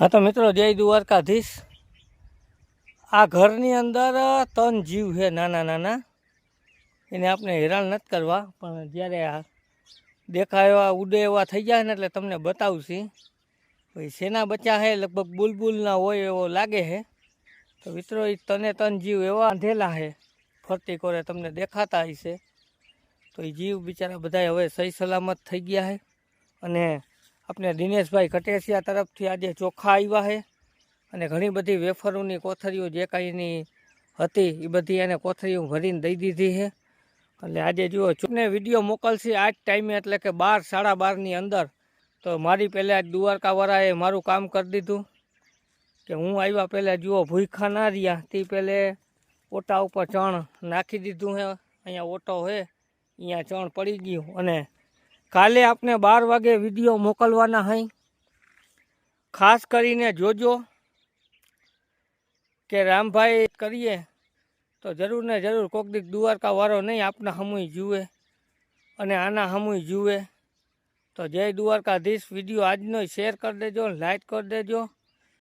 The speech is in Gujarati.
હા તો મિત્રો, જય દ્વારકાધીશ. આ ઘરની અંદર ત્રણ જીવ છે, નાના નાના. એને આપણે હેરાન નથી કરવા, પણ જ્યારે આ દેખાય ઉડે એવા થઈ જાય ને એટલે તમને બતાવશી પછી શેના બચ્ચા છે, લગભગ બુલબુલના હોય એવો લાગે છે. તો મિત્રો એ તને ત્રણ જીવ એવા બાંધેલા છે, ફરતી કોરે તમને દેખાતા હશે. તો એ જીવ બિચારા બધા હવે સહી સલામત થઈ ગયા છે. અને આપણે દિનેશભાઈ કટેસિયા તરફથી આજે ચોખા આવ્યા છે અને ઘણી બધી વેફરોની કોથળીઓ જે કાંઈ એની હતી એ બધી એને કોથળીઓ ભરીને દઈ દીધી છે એટલે આજે જુઓ ચૂકને વીડિયો મોકલશે આ જ ટાઈમે, એટલે કે બાર, સાડા બારની અંદર. તો મારી પહેલાં જ દ્વારકાવાળાએ મારું કામ કરી દીધું કે હું આવ્યા પહેલાં જુઓ ભૂખા ના રહ્યા, તે પહેલે ઓટા ઉપર ચણ નાખી દીધું છે અહીંયા ઓટો છે અહીંયા ચણ પડી ગયું અને કાલે આપને બાર વાગે વીડિયો મોકલવાના હઈ. ખાસ કરીને જોજો કે રામભાઈ કરીએ તો જરૂર ને જરૂર કોક દીક દ્વારકા વાળો નહીં આપના હમુય જુએ અને આના હમુય જુએ. તો જય દ્વારકાધીશ. વીડિયો આજનો શેર કરી દેજો લાઇક કરી દેજો.